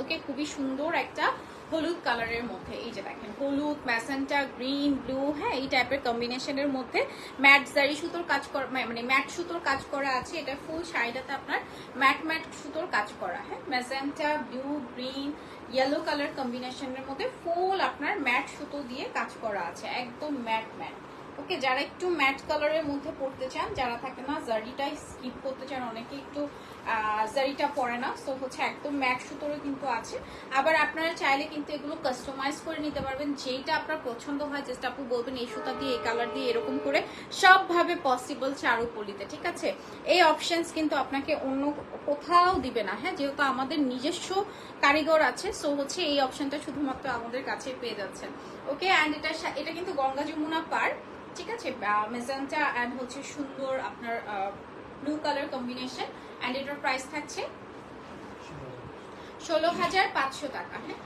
ওকে খুবই সুন্দর একটা হলুদ কালারের মধ্যে, এই যে দেখেন, হলুদ, ম্যাসেন্টা, গ্রিন, ব্লু হ্যাঁ এই টাইপের কম্বিনেশনের মধ্যে ম্যাট জারি সুতোর কাজ করা মানে ম্যাট সুতোর কাজ করা আছে, এটা ফুল শাড়িটাতে আপনার ম্যাট ম্যাট সুতোর কাজ করা হ্যাঁ magenta blue, green yellow colour কম্বিনেশনের মধ্যে ফুল আপনার ম্যাট সুতো দিয়ে কাজ করা আছে, একদম ম্যাট ম্যাট ওকে যারা একটু ম্যাট কালারের মধ্যে পড়তে চান, যারা থাকে না জারিটাই স্কিপ করতে চান, অনেকে একটু জারিটা পরে না সো হচ্ছে একদম ম্যাট সুতোরও কিন্তু আছে। আবার আপনারা চাইলে কিন্তু এগুলো কাস্টমাইজ করে নিতে পারবেন, যেইটা আপনার পছন্দ হয় জাস্ট আপু বলবেন এই সুতা দিয়ে, এই কালার দিয়ে, এরকম করে সবভাবে পসিবল চারুপলিতে ঠিক আছে? এই অপশনস কিন্তু আপনাকে অন্য কোথাও দিবে না হ্যাঁ? যেহেতু আমাদের নিজস্ব কারিগর আছে সো হচ্ছে এই অপশনটা শুধুমাত্র আমাদের কাছে পেয়ে যাচ্ছেন। ওকে অ্যান্ড এটা এটা কিন্তু গঙ্গা যমুনা পার, ঠিক আছে? মেজানটা অ্যান্ড হচ্ছে সুন্দর আপনার ব্লু কালার কম্বিনেশন অ্যান্ড এটার প্রাইস থাকছে ষোলো হাজার পাঁচশো টাকা হ্যাঁ?